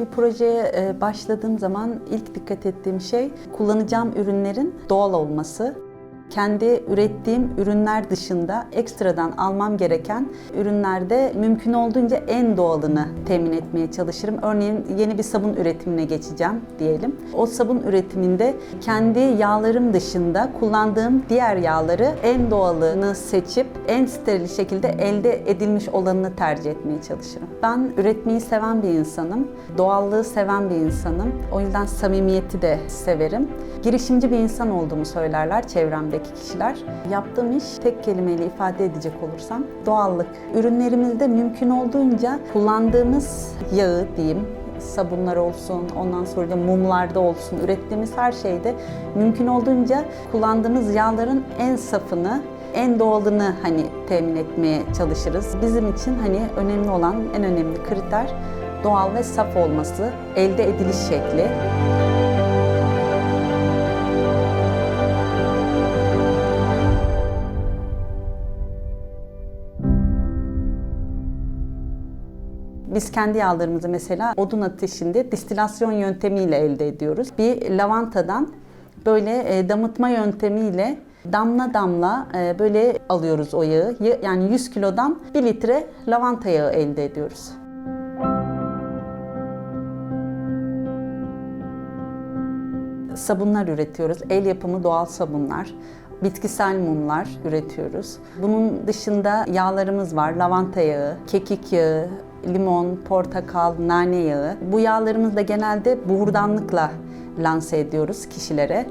bir projeye e, başladığım zaman ilk dikkat ettiğim şey kullanacağım ürünlerin doğal olması. Kendi ürettiğim ürünler dışında ekstradan almam gereken ürünlerde mümkün olduğunca en doğalını temin etmeye çalışırım. Örneğin yeni bir sabun üretimine geçeceğim diyelim. O sabun üretiminde kendi yağlarım dışında kullandığım diğer yağları en doğalını seçip en steril şekilde elde edilmiş olanını tercih etmeye çalışırım. Ben üretmeyi seven bir insanım. Doğallığı seven bir insanım. O yüzden samimiyeti de severim. Girişimci bir insan olduğumu söylerler çevremdeki kişiler. Yaptığım iş tek kelimeyle ifade edecek olursam doğallık. Ürünlerimizde mümkün olduğunca kullandığımız yağı diyeyim sabunlar olsun, ondan sonra da mumlarda olsun, ürettiğimiz her şeyde mümkün olduğunca kullandığımız yağların en safını, en doğalını hani temin etmeye çalışırız. Bizim için hani önemli olan en önemli kriter doğal ve saf olması, elde ediliş şekli. Biz kendi yağlarımızı mesela odun ateşinde distilasyon yöntemiyle elde ediyoruz. Bir lavantadan böyle e, damıtma yöntemiyle damla damla e, böyle alıyoruz o yağı. Ya- Yani 100 kilodan 1 litre lavanta yağı elde ediyoruz. sabunlar üretiyoruz. El yapımı doğal sabunlar, bitkisel mumlar üretiyoruz. Bunun dışında yağlarımız var. Lavanta yağı, kekik yağı, limon, portakal, nane yağı. Bu yağlarımızı da genelde buhurdanlıkla lanse ediyoruz kişilere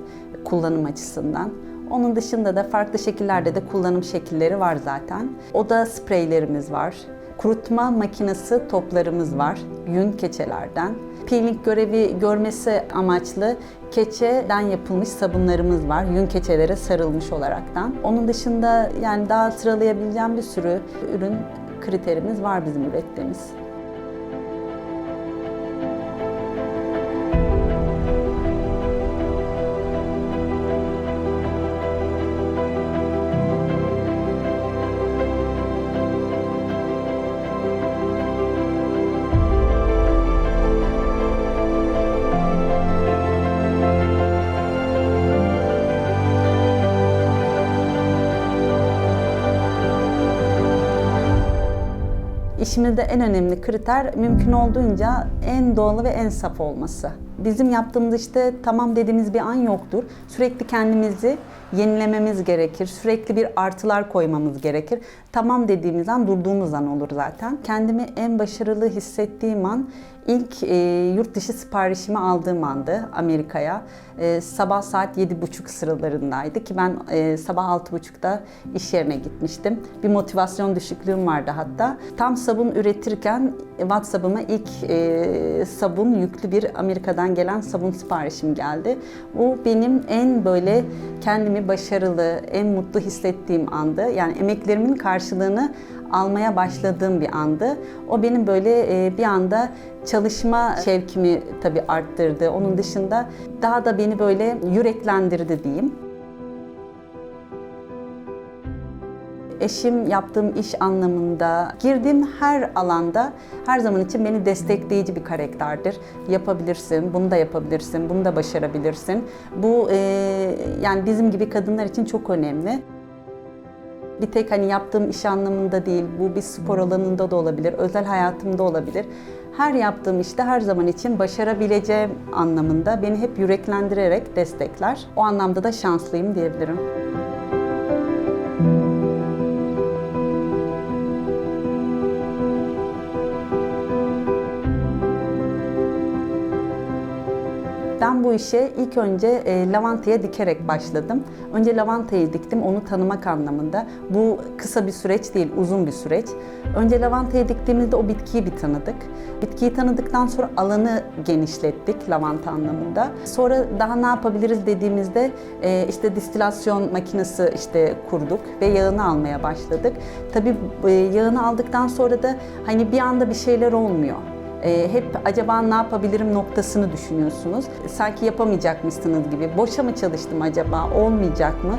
kullanım açısından. Onun dışında da farklı şekillerde de kullanım şekilleri var zaten. Oda spreylerimiz var. Kurutma makinesi toplarımız var yün keçelerden. Peeling görevi görmesi amaçlı keçeden yapılmış sabunlarımız var. Yün keçelere sarılmış olaraktan. Onun dışında yani daha sıralayabileceğim bir sürü ürün kriterimiz var bizim ürettiğimiz. İşimizde en önemli kriter mümkün olduğunca en doğalı ve en saf olması. Bizim yaptığımız işte tamam dediğimiz bir an yoktur. Sürekli kendimizi yenilememiz gerekir. Sürekli bir artılar koymamız gerekir. Tamam dediğimiz an durduğumuz an olur zaten. Kendimi en başarılı hissettiğim an ilk e, yurt dışı siparişimi aldığım andı Amerika'ya. E, sabah saat 7.30 sıralarındaydı ki ben e, sabah 6.30'da iş yerine gitmiştim. Bir motivasyon düşüklüğüm vardı hatta. Tam sabun üretirken WhatsApp'ıma ilk e, sabun yüklü bir Amerika'dan gelen sabun siparişim geldi. Bu benim en böyle kendimi başarılı, en mutlu hissettiğim andı. Yani emeklerimin karşılığını almaya başladığım bir andı. O benim böyle e, bir anda çalışma şevkimi tabii arttırdı. Onun dışında daha da beni böyle yüreklendirdi diyeyim. Eşim yaptığım iş anlamında, girdiğim her alanda her zaman için beni destekleyici bir karakterdir. Yapabilirsin, bunu da yapabilirsin, bunu da başarabilirsin. Bu e, yani bizim gibi kadınlar için çok önemli. Bir tek hani yaptığım iş anlamında değil, bu bir spor alanında da olabilir, özel hayatımda olabilir. Her yaptığım işte her zaman için başarabileceğim anlamında beni hep yüreklendirerek destekler. O anlamda da şanslıyım diyebilirim. Ben bu işe ilk önce e, lavantaya dikerek başladım. Önce lavantayı diktim, onu tanımak anlamında. Bu kısa bir süreç değil, uzun bir süreç. Önce lavantayı diktiğimizde o bitkiyi bir tanıdık. Bitkiyi tanıdıktan sonra alanı genişlettik lavanta anlamında. Sonra daha ne yapabiliriz dediğimizde e, işte distilasyon makinesi işte kurduk ve yağını almaya başladık. Tabii e, yağını aldıktan sonra da hani bir anda bir şeyler olmuyor. E, hep acaba ne yapabilirim noktasını düşünüyorsunuz. Sanki yapamayacakmışsınız gibi. Boşa mı çalıştım acaba? Olmayacak mı?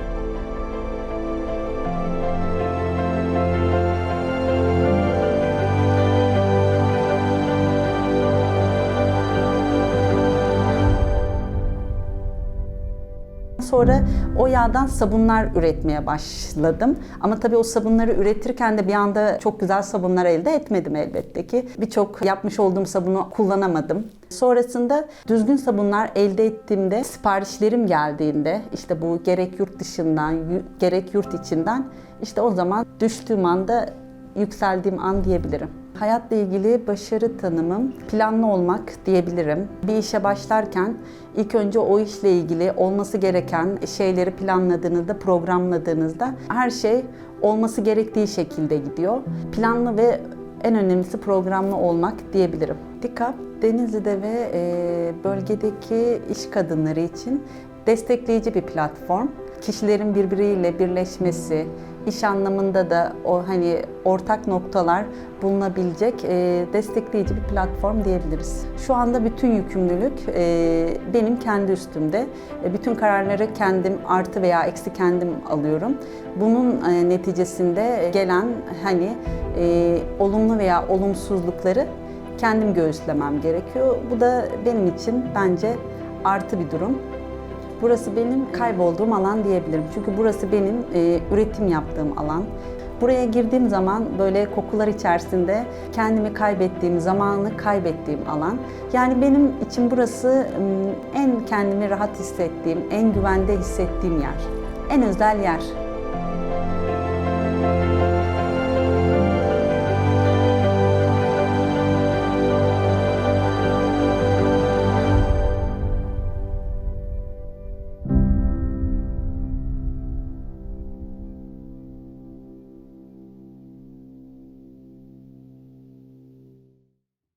Sonra o yağdan sabunlar üretmeye başladım. Ama tabii o sabunları üretirken de bir anda çok güzel sabunlar elde etmedim elbette ki. Birçok yapmış olduğum sabunu kullanamadım. Sonrasında düzgün sabunlar elde ettiğimde, siparişlerim geldiğinde, işte bu gerek yurt dışından, gerek yurt içinden, işte o zaman düştüğüm anda yükseldiğim an diyebilirim. Hayatla ilgili başarı tanımım planlı olmak diyebilirim. Bir işe başlarken ilk önce o işle ilgili olması gereken şeyleri planladığınızda, programladığınızda her şey olması gerektiği şekilde gidiyor. Planlı ve en önemlisi programlı olmak diyebilirim. DİKAP, Denizli'de ve e, bölgedeki iş kadınları için destekleyici bir platform. Kişilerin birbiriyle birleşmesi, iş anlamında da o hani ortak noktalar bulunabilecek e, destekleyici bir platform diyebiliriz. Şu anda bütün yükümlülük e, benim kendi üstümde. E, bütün kararları kendim artı veya eksi kendim alıyorum. Bunun e, neticesinde gelen hani e, olumlu veya olumsuzlukları kendim göğüslemem gerekiyor. Bu da benim için bence artı bir durum. Burası benim kaybolduğum alan diyebilirim. Çünkü burası benim e, üretim yaptığım alan. Buraya girdiğim zaman böyle kokular içerisinde kendimi kaybettiğim, zamanı kaybettiğim alan. Yani benim için burası en kendimi rahat hissettiğim, en güvende hissettiğim yer. En özel yer.